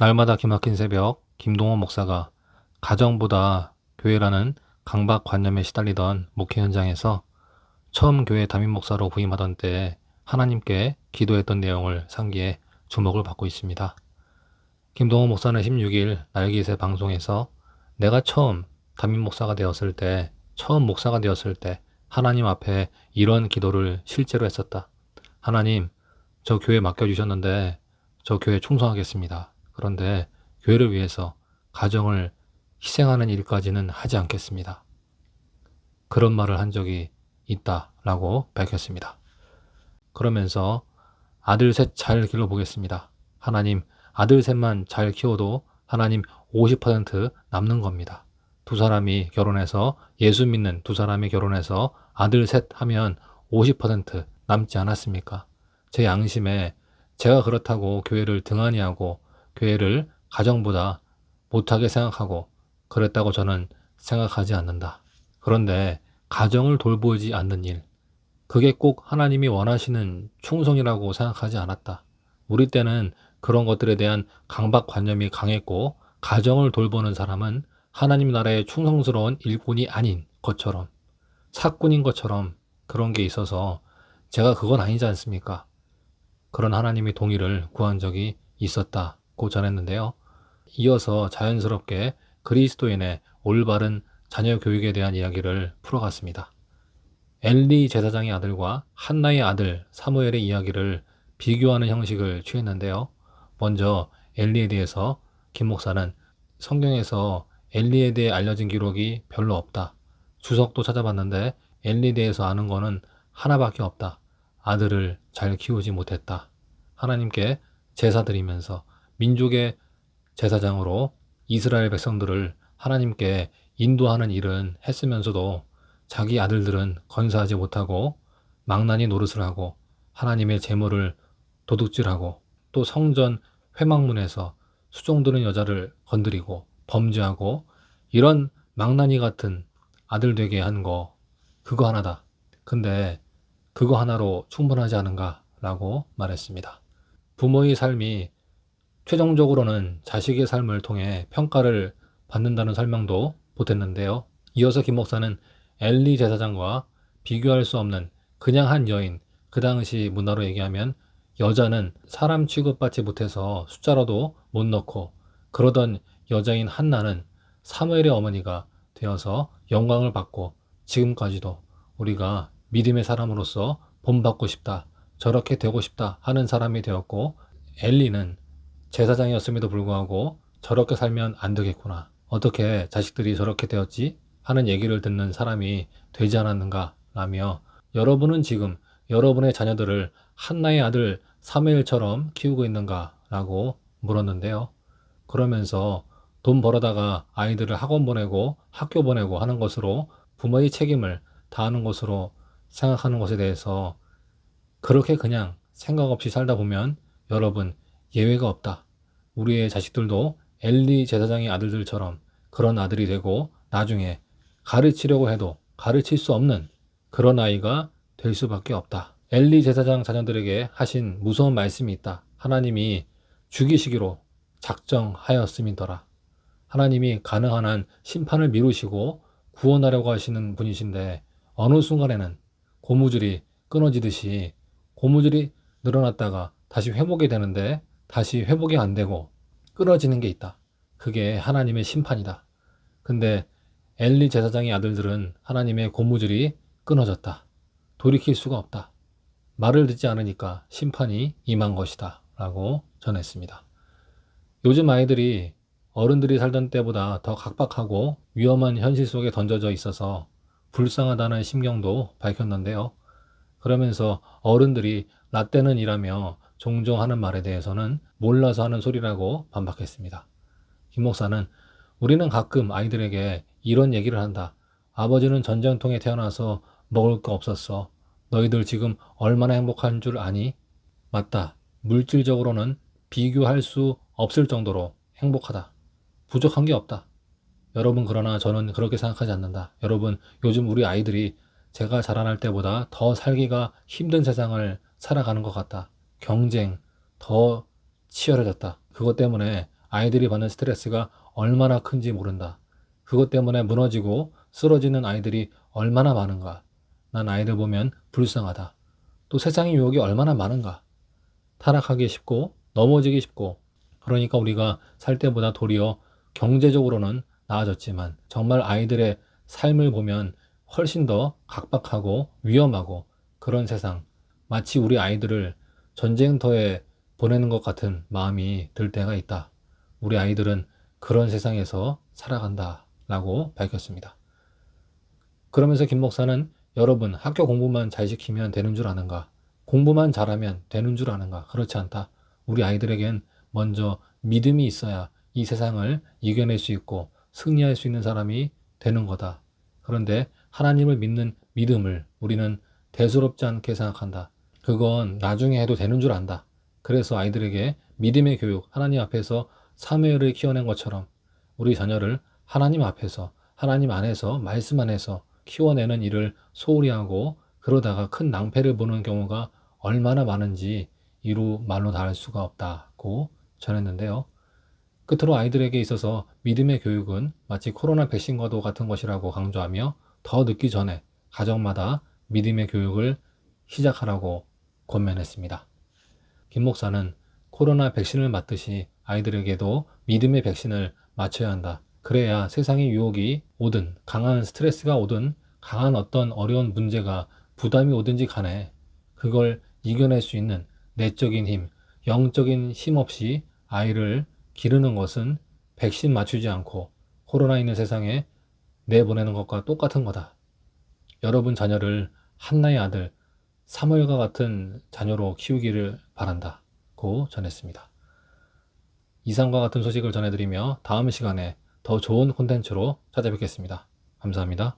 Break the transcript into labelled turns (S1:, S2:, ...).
S1: 날마다 기막힌 새벽, 김동원 목사가 가정보다 교회라는 강박관념에 시달리던 목회 현장에서 처음 교회 담임 목사로 부임하던 때에 하나님께 기도했던 내용을 상기해 주목을 받고 있습니다. 김동원 목사는 16일 날기새 방송에서 내가 처음 담임 목사가 되었을 때, 처음 목사가 되었을 때 하나님 앞에 이런 기도를 실제로 했었다. 하나님, 저 교회 맡겨주셨는데 저 교회 충성하겠습니다. 그런데 교회를 위해서 가정을 희생하는 일까지는 하지 않겠습니다. 그런 말을 한 적이 있다라고 밝혔습니다. 그러면서 아들 셋 잘 길러보겠습니다. 하나님, 아들 셋만 잘 키워도 하나님 50% 남는 겁니다. 두 사람이 결혼해서 예수 믿는 두 사람이 결혼해서 아들 셋 하면 50% 남지 않았습니까? 제 양심에 제가 그렇다고 교회를 등한히 하고 교회를 가정보다 못하게 생각하고 그랬다고 저는 생각하지 않는다. 그런데 가정을 돌보지 않는 일, 그게 꼭 하나님이 원하시는 충성이라고 생각하지 않았다. 우리 때는 그런 것들에 대한 강박관념이 강했고 가정을 돌보는 사람은 하나님 나라의 충성스러운 일꾼이 아닌 것처럼 사꾼인 것처럼 그런 게 있어서 제가 그건 아니지 않습니까? 그런 하나님의 동의를 구한 적이 있었다 고 전했는데요. 이어서 자연스럽게 그리스도인의 올바른 자녀 교육에 대한 이야기를 풀어갔습니다. 엘리 제사장의 아들과 한나의 아들 사무엘의 이야기를 비교하는 형식을 취했는데요. 먼저 엘리에 대해서 김 목사는 성경에서 엘리에 대해 알려진 기록이 별로 없다. 주석도 찾아봤는데 엘리에 대해서 아는 거는 하나밖에 없다. 아들을 잘 키우지 못했다. 하나님께 제사 드리면서 민족의 제사장으로 이스라엘 백성들을 하나님께 인도하는 일은 했으면서도 자기 아들들은 건사하지 못하고 망나니 노릇을 하고 하나님의 재물을 도둑질하고 또 성전 회막문에서 수종드는 여자를 건드리고 범죄하고 이런 망나니 같은 아들 되게 한 거 그거 하나다. 근데 그거 하나로 충분하지 않은가 라고 말했습니다. 부모의 삶이 최종적으로는 자식의 삶을 통해 평가를 받는다는 설명도 보탰는데요. 이어서 김 목사는 엘리 제사장과 비교할 수 없는 그냥 한 여인, 그 당시 문화로 얘기하면 여자는 사람 취급받지 못해서 숫자라도 못 넣고 그러던 여자인 한나는 사무엘의 어머니가 되어서 영광을 받고 지금까지도 우리가 믿음의 사람으로서 본받고 싶다, 저렇게 되고 싶다 하는 사람이 되었고 엘리는 제사장이었음에도 불구하고 저렇게 살면 안 되겠구나. 어떻게 자식들이 저렇게 되었지? 하는 얘기를 듣는 사람이 되지 않았는가 라며 여러분은 지금 여러분의 자녀들을 한나의 아들 사무엘처럼 키우고 있는가 라고 물었는데요. 그러면서 돈 벌어다가 아이들을 학원 보내고 학교 보내고 하는 것으로 부모의 책임을 다하는 것으로 생각하는 것에 대해서 그렇게 그냥 생각 없이 살다 보면 여러분 예외가 없다. 우리의 자식들도 엘리 제사장의 아들들처럼 그런 아들이 되고 나중에 가르치려고 해도 가르칠 수 없는 그런 아이가 될 수밖에 없다. 엘리 제사장 자녀들에게 하신 무서운 말씀이 있다. 하나님이 죽이시기로 작정하였음이더라. 하나님이 가능한 한 심판을 미루시고 구원하려고 하시는 분이신데 어느 순간에는 고무줄이 끊어지듯이 고무줄이 늘어났다가 다시 회복이 되는데 다시 회복이 안 되고 끊어지는 게 있다. 그게 하나님의 심판이다. 근데 엘리 제사장의 아들들은 하나님의 고무줄이 끊어졌다. 돌이킬 수가 없다. 말을 듣지 않으니까 심판이 임한 것이다. 라고 전했습니다. 요즘 아이들이 어른들이 살던 때보다 더 각박하고 위험한 현실 속에 던져져 있어서 불쌍하다는 심경도 밝혔는데요. 그러면서 어른들이 라떼는 이라며 종종 하는 말에 대해서는 몰라서 하는 소리라고 반박했습니다. 김 목사는 우리는 가끔 아이들에게 이런 얘기를 한다. 아버지는 전쟁통에 태어나서 먹을 거 없었어. 너희들 지금 얼마나 행복한 줄 아니? 맞다. 물질적으로는 비교할 수 없을 정도로 행복하다. 부족한 게 없다. 여러분, 그러나 저는 그렇게 생각하지 않는다. 여러분, 요즘 우리 아이들이 제가 자라날 때보다 더 살기가 힘든 세상을 살아가는 것 같다. 경쟁 더 치열해졌다. 그것 때문에 아이들이 받는 스트레스가 얼마나 큰지 모른다. 그것 때문에 무너지고 쓰러지는 아이들이 얼마나 많은가. 난 아이들 보면 불쌍하다. 또 세상의 유혹이 얼마나 많은가. 타락하기 쉽고 넘어지기 쉽고 그러니까 우리가 살 때보다 도리어 경제적으로는 나아졌지만 정말 아이들의 삶을 보면 훨씬 더 각박하고 위험하고 그런 세상 마치 우리 아이들을 전쟁터에 보내는 것 같은 마음이 들 때가 있다. 우리 아이들은 그런 세상에서 살아간다. 라고 밝혔습니다. 그러면서 김 목사는 여러분 학교 공부만 잘 시키면 되는 줄 아는가? 공부만 잘하면 되는 줄 아는가? 그렇지 않다. 우리 아이들에겐 먼저 믿음이 있어야 이 세상을 이겨낼 수 있고 승리할 수 있는 사람이 되는 거다. 그런데 하나님을 믿는 믿음을 우리는 대수롭지 않게 생각한다. 그건 나중에 해도 되는 줄 안다. 그래서 아이들에게 믿음의 교육, 하나님 앞에서 사무엘을 키워낸 것처럼 우리 자녀를 하나님 앞에서, 하나님 안에서, 말씀 안에서 키워내는 일을 소홀히 하고 그러다가 큰 낭패를 보는 경우가 얼마나 많은지 이루 말로 다할 수가 없다고 전했는데요. 끝으로 아이들에게 있어서 믿음의 교육은 마치 코로나 백신과도 같은 것이라고 강조하며 더 늦기 전에 가정마다 믿음의 교육을 시작하라고 권면했습니다. 김 목사는 코로나 백신을 맞듯이 아이들에게도 믿음의 백신을 맞춰야 한다. 그래야 세상의 유혹이 오든 강한 스트레스가 오든 강한 어떤 어려운 문제가 부담이 오든지 간에 그걸 이겨낼 수 있는 내적인 힘, 영적인 힘 없이 아이를 기르는 것은 백신 맞추지 않고 코로나 있는 세상에 내보내는 것과 똑같은 거다. 여러분 자녀를 한나의 아들 사무엘과 같은 자녀로 키우기를 바란다고 전했습니다. 이상과 같은 소식을 전해드리며 다음 시간에 더 좋은 콘텐츠로 찾아뵙겠습니다. 감사합니다.